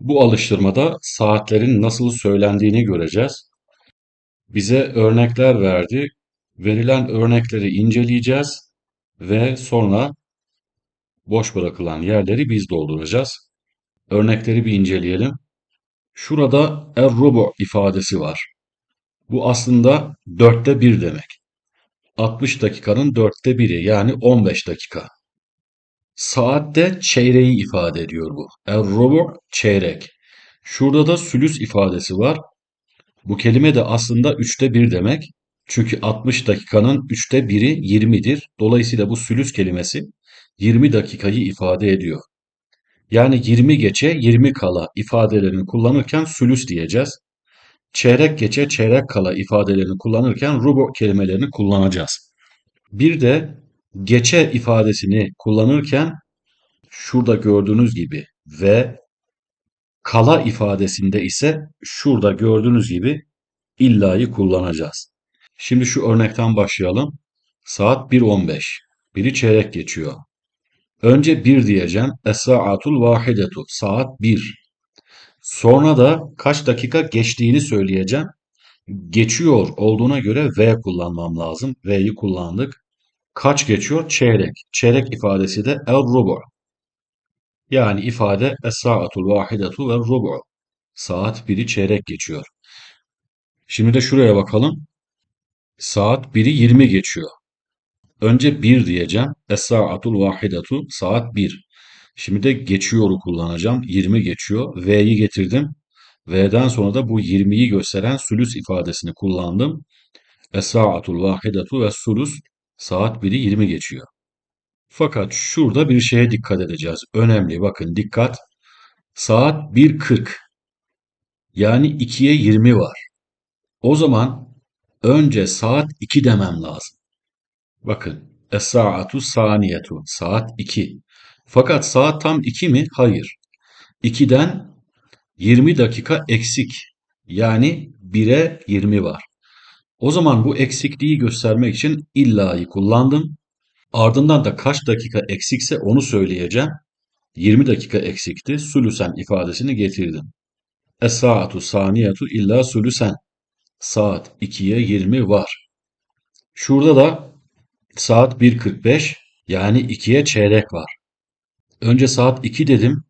Bu alıştırmada saatlerin nasıl söylendiğini göreceğiz. Bize örnekler verdi. Verilen örnekleri inceleyeceğiz ve sonra boş bırakılan yerleri biz dolduracağız. Örnekleri bir inceleyelim. Şurada er-rubu ifadesi var. Bu aslında dörtte bir demek. 60 dakikanın dörtte biri yani 15 dakika. Saatte çeyreği ifade ediyor bu. Er-rubu çeyrek. Şurada da sülüs ifadesi var. Bu kelime de aslında üçte bir demek. Çünkü 60 dakikanın üçte biri 20'dir. Dolayısıyla bu sülüs kelimesi 20 dakikayı ifade ediyor. Yani 20 geçe 20 kala ifadelerini kullanırken sülüs diyeceğiz. Çeyrek geçe çeyrek kala ifadelerini kullanırken rubu kelimelerini kullanacağız. Bir de geçe ifadesini kullanırken şurada gördüğünüz gibi ve kala ifadesinde ise şurada gördüğünüz gibi illa'yı kullanacağız. Şimdi şu örnekten başlayalım. Saat 1.15. Biri çeyrek geçiyor. Önce 1 diyeceğim. Es-sa'atul vahidetu. Saat 1. Sonra da kaç dakika geçtiğini söyleyeceğim. Geçiyor olduğuna göre V kullanmam lazım. V'yi kullandık. Kaç geçiyor? Çeyrek. Çeyrek ifadesi de el-rubu. Yani ifade es-sa'atul vahidetu ve rubu. Saat 1'i çeyrek geçiyor. Şimdi de şuraya bakalım. Saat 1'i 20 geçiyor. Önce 1 diyeceğim. Es-sa'atul vahidetu. Saat 1. Şimdi de geçiyoru kullanacağım. 20 geçiyor. V'yi getirdim. V'den sonra da bu 20'yi gösteren sülüs ifadesini kullandım. Es-sa'atul vahidetu ve sulus. Saat 1'i 20 geçiyor. Fakat şurada bir şeye dikkat edeceğiz. Önemli. Bakın dikkat. Saat 1.40. Yani 2'ye 20 var. O zaman önce saat 2 demem lazım. Bakın. Es-sa'atu saniyetu. Saat 2. Fakat saat tam 2 mi? Hayır. 2'den 20 dakika eksik. Yani 1'e 20 var. O zaman bu eksikliği göstermek için illa'yı kullandım. Ardından da kaç dakika eksikse onu söyleyeceğim. 20 dakika eksikti. Sülüsen ifadesini getirdim. Es-saatu saniyetu illa sülüsen. Saat 2'ye 20 var. Şurada da saat 1.45 yani 2'ye çeyrek var. Önce saat 2 dedim.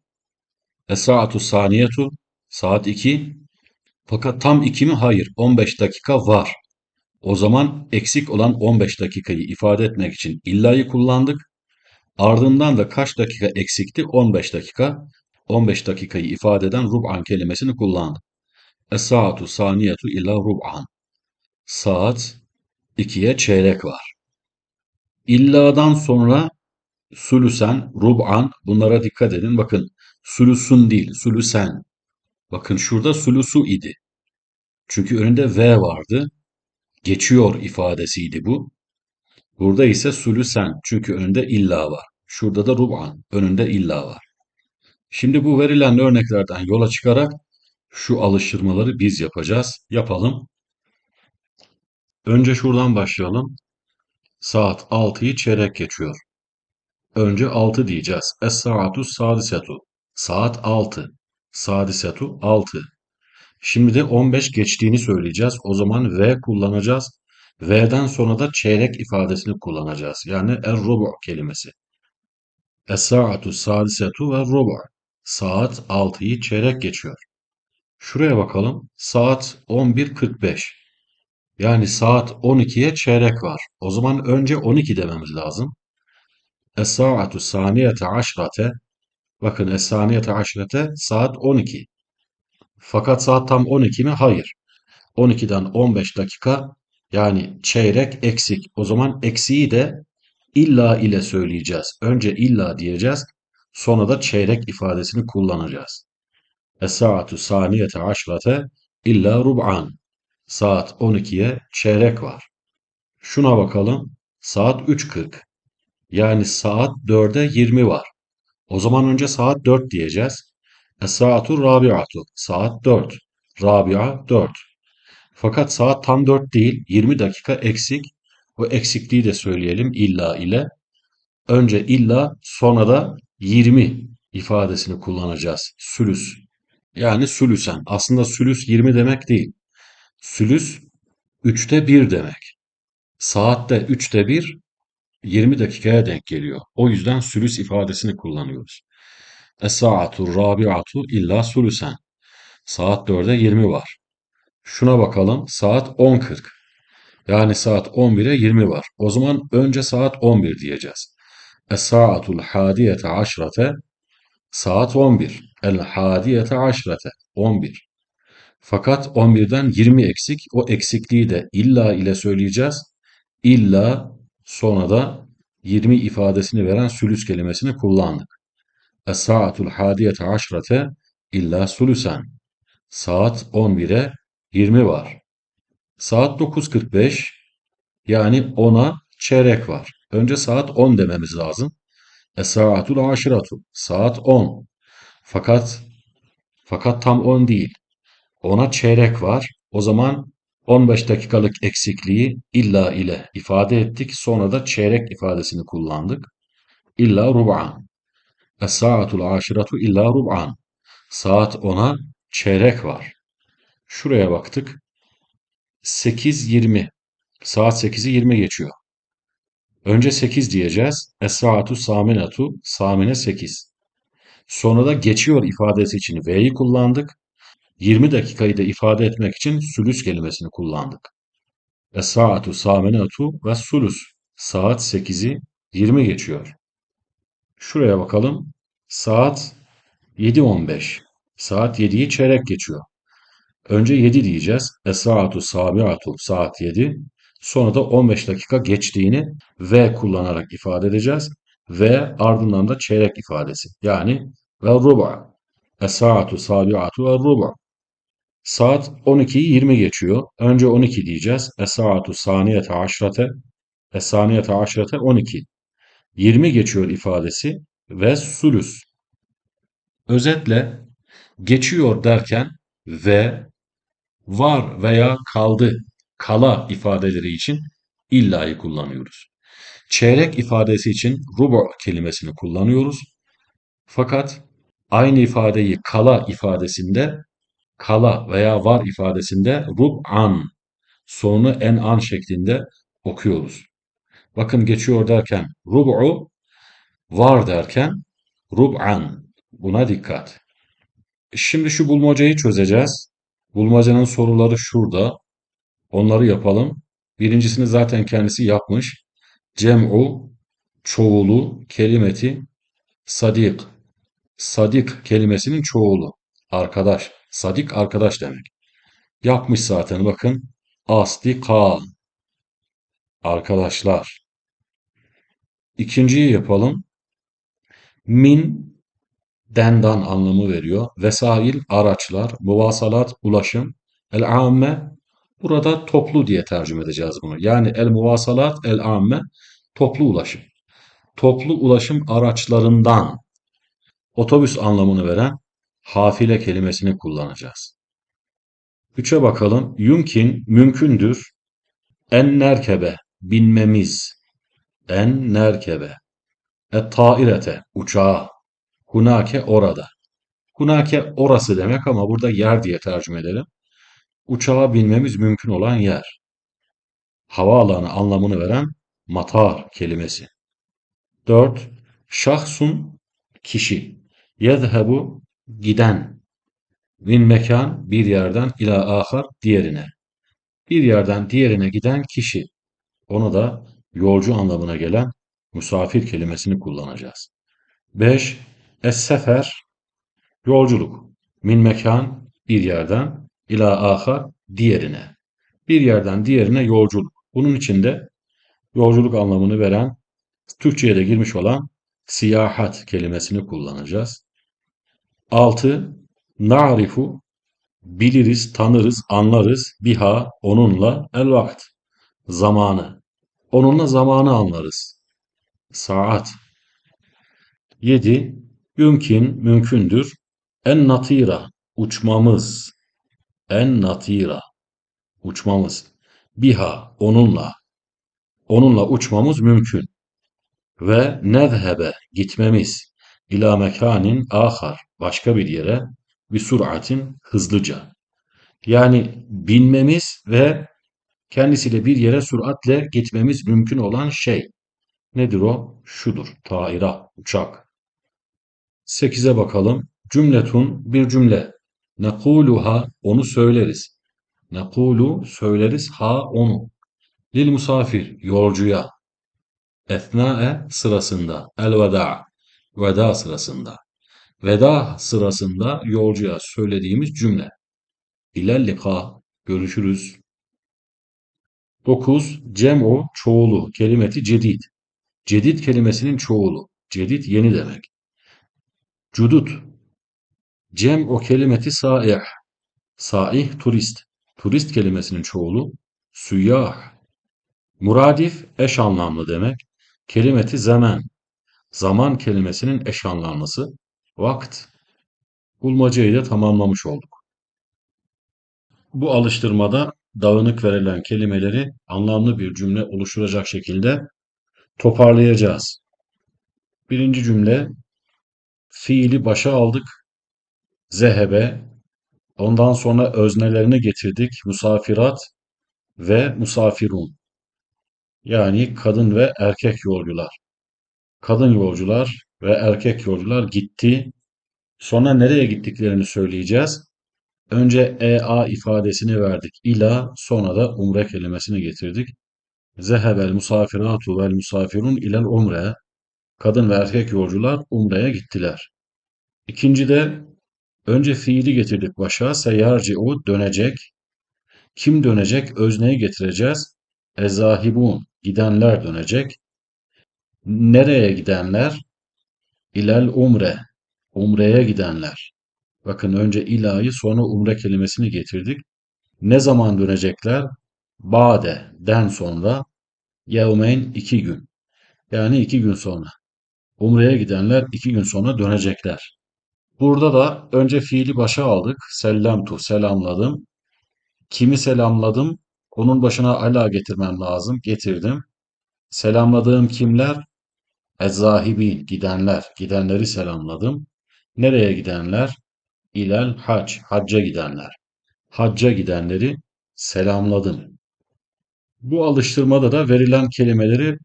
Es-saatu saniyetu saat 2. Fakat tam 2 mi? Hayır. 15 dakika var. O zaman eksik olan 15 dakikayı ifade etmek için illa'yı kullandık. Ardından da kaç dakika eksikti? 15 dakika. 15 dakikayı ifade eden rub'an kelimesini kullandık. Es-saatu saniyetu illa rub'an. Saat 2'ye çeyrek var. İlla'dan sonra sülüsen, rub'an bunlara dikkat edin. Bakın sülüsün değil, sülüsen. Bakın şurada sülüsü idi. Çünkü önünde V vardı. Geçiyor ifadesiydi bu. Burada ise sülüsen çünkü önünde illa var. Şurada da rub'an önünde illa var. Şimdi bu verilen örneklerden yola çıkarak şu alıştırmaları biz yapacağız. Yapalım. Önce şuradan başlayalım. Saat 6'yı çeyrek geçiyor. Önce 6 diyeceğiz. Es-saatu sadisetu. Saat 6. Sadisetu 6. Şimdi de 15 geçtiğini söyleyeceğiz. O zaman V kullanacağız. V'den sonra da çeyrek ifadesini kullanacağız. Yani er-rubu kelimesi. Es-saatu sadisetu ve rubu. Saat 6'yı çeyrek geçiyor. Şuraya bakalım. Saat 11.45. Yani saat 12'ye çeyrek var. O zaman önce 12 dememiz lazım. Es-saatu saniyete aşrate. Bakın es-saniyete aşrate saat 12. Fakat saat tam 12 mi? Hayır. 12'den 15 dakika yani çeyrek eksik. O zaman eksiği de illa ile söyleyeceğiz. Önce illa diyeceğiz. Sonra da çeyrek ifadesini kullanacağız. Es-saatu saniyete aşrate illa rub'an. Saat 12'ye çeyrek var. Şuna bakalım. Saat 3.40. Yani saat 4'e 20 var. O zaman önce saat 4 diyeceğiz. Es-saatu rabi'atu. Saat 4. Rabia 4. Fakat saat tam 4 değil. 20 dakika eksik. O eksikliği de söyleyelim illa ile. Önce illa sonra da 20 ifadesini kullanacağız. Sülüs. Yani sülüsen. Aslında sülüs 20 demek değil. Sülüs üçte bir demek. Saatte üçte bir 20 dakikaya denk geliyor. O yüzden sülüs ifadesini kullanıyoruz. Es-sa'atu rabi'atu illa sülüsen. Saat 4'e 20 var. Şuna bakalım. Saat 10.40. Yani saat 11'e 20 var. O zaman önce saat 11 diyeceğiz. Es-sa'atul hadiyete aşrate saat 11. El hadiyete aşrate 11. Fakat 11'den 20 eksik. O eksikliği de illa ile söyleyeceğiz. İlla sonra da 20 ifadesini veren sülüs kelimesini kullandık. Es-sa'atul hadiyete aşrate illa sulusen. Saat 11'e 20 var. Saat 9.45 yani 10'a çeyrek var. Önce saat 10 dememiz lazım. Es-sa'atul aşiratu. Saat 10. Fakat fakat tam 10 değil. 10'a çeyrek var. O zaman 15 dakikalık eksikliği illa ile ifade ettik. Sonra da çeyrek ifadesini kullandık. İlla rub'an. Es-sa'atul aşiratu illa rub'an. Saat 10'a çeyrek var. Şuraya baktık. 8.20. Saat 8'i 20 geçiyor. Önce 8 diyeceğiz. Es-saatu saminatu. Samine 8. Sonra da geçiyor ifadesi için V'yi kullandık. 20 dakikayı da ifade etmek için sülüs kelimesini kullandık. Es-saatu saminatu ve sulus. Saat 8'i 20 geçiyor. Şuraya bakalım. Saat 7.15. Saat 7'yi çeyrek geçiyor. Önce 7 diyeceğiz. Es-saatu sabiatu saat 7. Sonra da 15 dakika geçtiğini ve kullanarak ifade edeceğiz. Ve ardından da çeyrek ifadesi. Yani ve ruba. Es-saatu sabiatu ve ruba. Saat 12'yi 20 geçiyor. Önce 12 diyeceğiz. Es-saatu saniyete aşrate. Es-saniyete aşrate 12. 20 geçiyor ifadesi ve sulüs. Özetle geçiyor derken ve var veya kaldı, kala ifadeleri için illa'yı kullanıyoruz. Çeyrek ifadesi için rubu kelimesini kullanıyoruz. Fakat aynı ifadeyi kala ifadesinde kala veya var ifadesinde rub'an sonunu en an şeklinde okuyoruz. Bakın geçiyor derken rub'u var derken rub'an buna dikkat. Şimdi şu bulmacayı çözeceğiz. Bulmacanın soruları şurada. Onları yapalım. Birincisini zaten kendisi yapmış. Cem'u çoğulu kelimeti sadik. Sadik kelimesinin çoğulu. Arkadaş. Sadik arkadaş demek. Yapmış zaten bakın. Asdika. Arkadaşlar. İkinciyi yapalım. Min dendan anlamı veriyor. Vesail araçlar, muvasalat ulaşım, el amme burada toplu diye tercüme edeceğiz bunu. Yani el muvasalat el amme toplu ulaşım. Toplu ulaşım araçlarından otobüs anlamını veren hafile kelimesini kullanacağız. Üçe bakalım. Yumkin, mümkündür. En nerkebe, binmemiz. En nerkebe. Et tairete, uçağa. Hunake orada. Hunake orası demek ama burada yer diye tercüme edelim. Uçağa binmemiz mümkün olan yer. Havaalanı anlamını veren matar kelimesi. 4. Şahsun kişi. Yezhebu giden. Min mekan bir yerden ila ahar diğerine. Bir yerden diğerine giden kişi. Onu da yolcu anlamına gelen musafir kelimesini kullanacağız. 5. Es-sefer yolculuk. Min mekan bir yerden ila ahar diğerine. Bir yerden diğerine yolculuk. Bunun içinde yolculuk anlamını veren Türkçe'ye de girmiş olan siyahat kelimesini kullanacağız. 6. Na'rifu biliriz, tanırız, anlarız biha onunla el vakt zamanı. Onunla zamanı anlarız. Saat 7. Mümkün, mümkündür. En natira, uçmamız. En natira, uçmamız. Biha, onunla. Onunla uçmamız mümkün. Ve nezhebe, gitmemiz. İlâ mekanin ahar, başka bir yere. bir suratin hızlıca. Yani binmemiz ve kendisiyle bir yere süratle gitmemiz mümkün olan şey. Nedir o? Şudur. Taira, uçak. 8'e bakalım. Cümletun bir cümle. Nekuluha onu söyleriz. Nekulu söyleriz ha onu. Lil musafir yolcuya. Ethna'e sırasında. El veda. Veda sırasında. Veda sırasında yolcuya söylediğimiz cümle. İlellika görüşürüz. 9. Cem'u çoğulu kelimeti cedid. Cedid kelimesinin çoğulu. Cedid yeni demek. Cudut. Cem o kelimeti saih. Saih turist. Turist kelimesinin çoğulu. Süyyah. Muradif eş anlamlı demek. Kelimeti zaman. Zaman kelimesinin eş anlamlısı. Vakt. Bulmacayı da tamamlamış olduk. Bu alıştırmada dağınık verilen kelimeleri anlamlı bir cümle oluşturacak şekilde toparlayacağız. Birinci cümle fiili başa aldık. Zehebe. Ondan sonra öznelerini getirdik. Musafirat ve musafirun. Yani kadın ve erkek yolcular. Kadın yolcular ve erkek yolcular gitti. Sonra nereye gittiklerini söyleyeceğiz. Önce ea ifadesini verdik. İla sonra da umre kelimesini getirdik. Zehebel musafiratu vel musafirun ilel umre. Kadın ve erkek yolcular umreye gittiler. İkinci de önce fiili getirdik başa. Seyyarci'u dönecek. Kim dönecek? Özneyi getireceğiz. Ezahibun gidenler dönecek. Nereye gidenler? İlel umre. Umreye gidenler. Bakın önce ilahi sonra umre kelimesini getirdik. Ne zaman dönecekler? Bade den sonra yevmeyn iki gün. Yani iki gün sonra. Umre'ye gidenler iki gün sonra dönecekler. Burada da önce fiili başa aldık. Sellemtu, selamladım. Kimi selamladım? Onun başına ala getirmem lazım. Getirdim. Selamladığım kimler? Ezzahibin, gidenler. Gidenleri selamladım. Nereye gidenler? İlel hac, hacca gidenler. Hacca gidenleri selamladım. Bu alıştırmada da verilen kelimeleri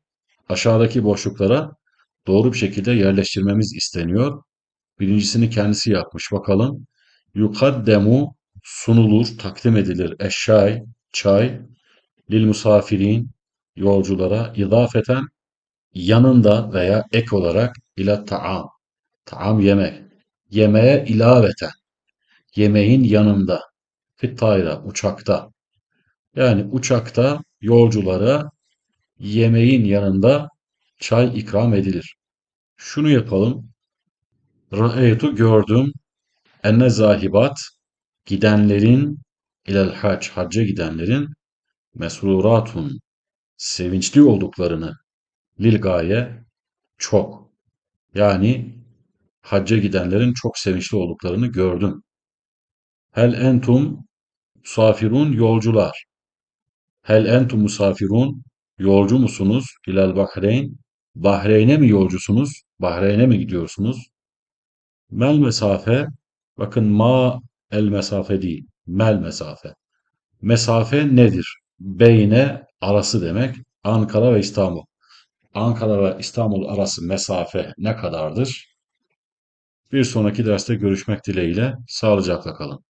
aşağıdaki boşluklara doğru bir şekilde yerleştirmemiz isteniyor. Birincisini kendisi yapmış bakalım. Yukaddemu sunulur, takdim edilir eşşay, çay, lil musafirin, yolculara, idafeten, yanında veya ek olarak ila taam, taam yemek, yemeğe ilaveten, yemeğin yanında, fittayra, uçakta, yani uçakta yolculara yemeğin yanında çay ikram edilir. Şunu yapalım. Ra'eytu gördüm. Enne zahibat gidenlerin ilel hac hacca gidenlerin mesruratun sevinçli olduklarını lil gaye çok yani hacca gidenlerin çok sevinçli olduklarını gördüm. Hel entum musafirun yolcular. Hel entum musafirun yolcu musunuz? İlel Bahreyn. Bahreyn'e mi yolcusunuz? Bahreyn'e mi gidiyorsunuz? Mel mesafe. Bakın ma el mesafe değil. Mel mesafe. Mesafe nedir? Beyne arası demek. Ankara ve İstanbul. Ankara ve İstanbul arası mesafe ne kadardır? Bir sonraki derste görüşmek dileğiyle sağlıcakla kalın.